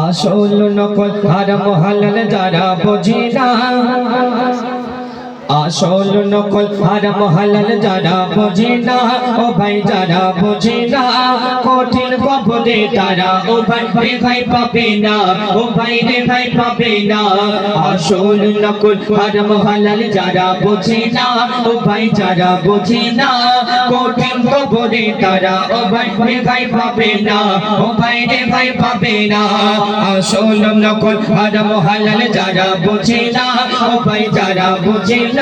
আসল নকল হারাম হালাল যারা বোঝে না। আসল নকল হারাম হালাল যারা বোঝে না, ও ভাই যারা বোঝে না, কঠিন কবরে তারা, ও ভাই রেখাই পাবে না, ও ভাই রেখাই পাবে না। আসল নকল হারাম হালাল যারা বোঝে না, ও ভাই যারা বোঝে না, কঠিন কবরে তারা, ও ভাই রেখাই পাবে না, ও ভাই রেখাই পাবে না। আসল নকল হারাম হালাল যারা বোঝে না, ও ভাই যারা বোঝে না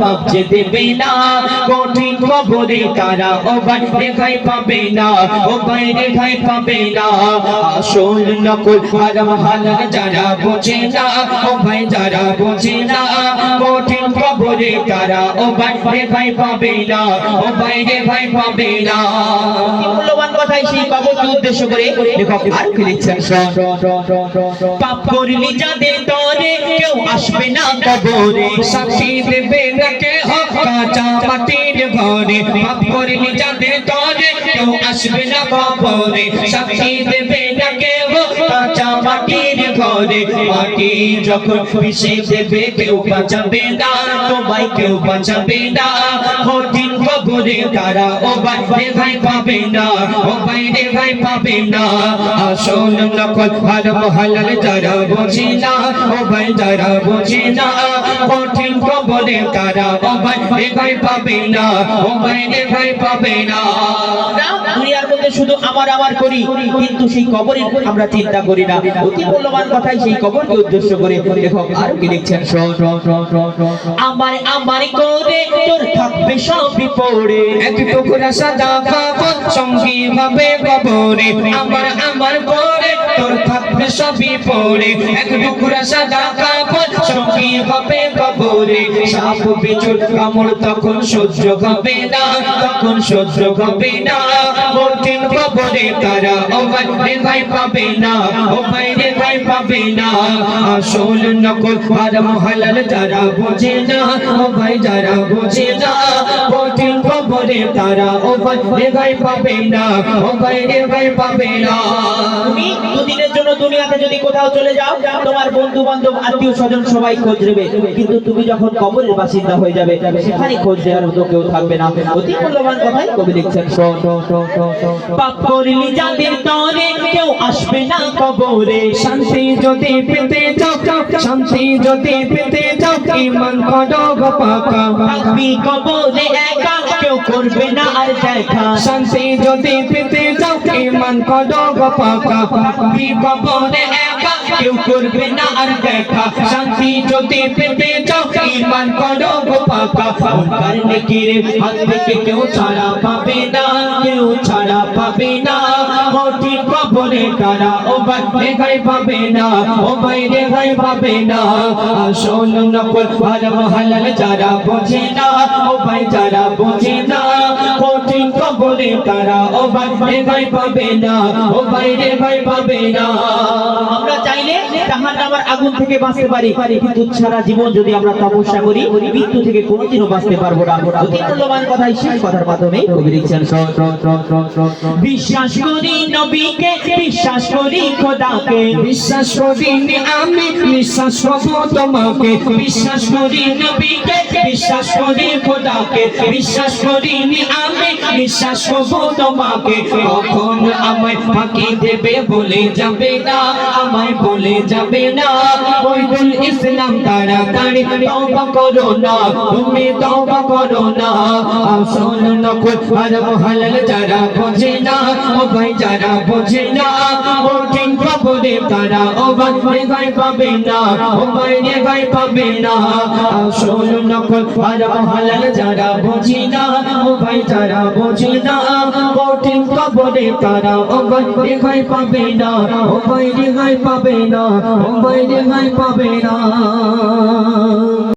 মাপ যে দেবে না। কঠিন কবরে তারা ভাই রেখাই পাবে না। ভাই রেখাই পাবে না। আসল নকল হারাম হালাল যারা বোঝে না ভাই যারা বোঝে না, কঠিন কবরে তারা ভাই রেখাই পাবে না। ভাই রেখাই পাবে না। কথাই সেই কবরকে উদ্দেশ্য করে লেখক আর লিখছেন পাপ করলি যাদের তরে কেউ আসবে না কবরে। সাক্ষী দেবে না কে হক কাঁচা মাটির ঘরে। পাপ করলি যাদের তরে কেউ আসবে না কবরে। সাক্ষী দেবে না কে হক কাঁচা মাটির ঘরে। মাটি যখন পিছে দেবে, কেউ বাঁচাবে না, তোমায় কেউ বাঁচাবে না। কঠিন তারা ও বাইরে ভাই পাবে না ও বাইরে ভাই পাবে না। আসল নকল হারাম হালাল যারা বোঝে না ও ভাই যারা বোঝে না কঠিন কবরে তারা ও বাইরে ভাই পাবে না ও বাইরে ভাই পাবে না। আমরা দুনিয়ার মধ্যে শুধু আমার আমার করি কিন্তু সেই কবরে আমরা চিন্তা করি না। অতি মূল্যবান কথাই সেই কবরকে উদ্দেশ্য করে লেখক আর কি লিখছেন আমার আমার করে তোর থাকবে সব পড়ে এক টুকরা সাদা কাপড় সঙ্গী ভাবে কবরে। আমার আমার করে তোর থাকবে সবই পড়ে এক টুকরা সাদা কাপড় সঙ্গী ভাবে কবরে। সাপ বিচুর কামড় তখন সহ্য হবে না, তখন সহ্য হবে না। কঠিন কবরে তারা ও ভাই রেখাই পাবে না ও ভাই রেখাই পাবে না। আসল নকল হারাম হালাল যারা বোঝে না ও ভাই যারা বোঝে না। তারা ও রেখাই পাবে না ও ভাই রেখাই পাবে না তুমি দুদিনের জন্য দুনিয়াতে যদি কোথাও চলে যাও তোমার বন্ধু বান্ধব আত্মীয় স্বজন সবাই খোঁজ নেবে। কিন্তু তুমি যখন কবরের বাসিন্দা হয়ে যাবে সেখানে খোঁজ দেওয়ার মতো কেউ থাকবে না। অতি মূল্যবান কথাই কবি লিখছেন। পাপ করলি যাদের তরে কেউ আসবে না কবরে। শান্তি যদি পেতে চাও শান্তি যদি পেতে চাও ইমান করো গো পাকা। থাকবি কবরে একা কেউ করবে না আর দেখা শান্তি যদি পেতে চাও, ইমান করো গো পাকা। থাকবি কবরে একা কেউ করবে না আর দেখা শান্তি যদি পেতে চাও, ইমান করো গো পাকা। ওনকার নেকির হাত থেকে কেউ ছাড়া তারা ও বাইরে গাই পাবে না, ও ভাই গাই পাবে না। আসল নকল হারাম হালাল যারা বোঝে না, ও ভাই যারা বোঝে না, কঠিন কবরে তারা ও ভাই গাই পাবে না, ও ভাই গাই পাবে না। জাহান্নামের আগুন থেকে বাঁচতে পারি। কিন্তু সারা জীবন যদি আমরা তপস্যা করি মৃত্যু থেকে কোনোদিনও বাঁচতে পারব না। অতি মূল্যবান কথাই সেই কথার মাধ্যমে কবি লিখছেন। বিশ্বাস করি নবীকে বিশ্বাস করি খোদাকে। বিশ্বাস করি আমি বিশ্বাস করব তোমাকে। বিশ্বাস করি নবীকে বিশ্বাস করি খোদাকে। বিশ্বাস করি আমি বিশ্বাস করব তোমাকে। কখন আমায় ফাঁকি দেবে বলে যাবে না, আমায় বলে যাবে না। ওইদুল ইসলাম, তাড়াতাড়ি তওবা করো না, তুমি তওবা করো না। আসল নকল হারাম হালাল যারা বোঝে না, ও ভাই যারা বোঝে না ও কবরে কবরে তারা ভাই রেগাই পাবে না ও ভাই রেগাই পাবে না। আসল নকল হারাম হালাল যারা বুঝি না ও ভাই যারা বুঝি না। কঠিন কবরে তারা ভাই রেগাই পাবে না পাবে পাবে না।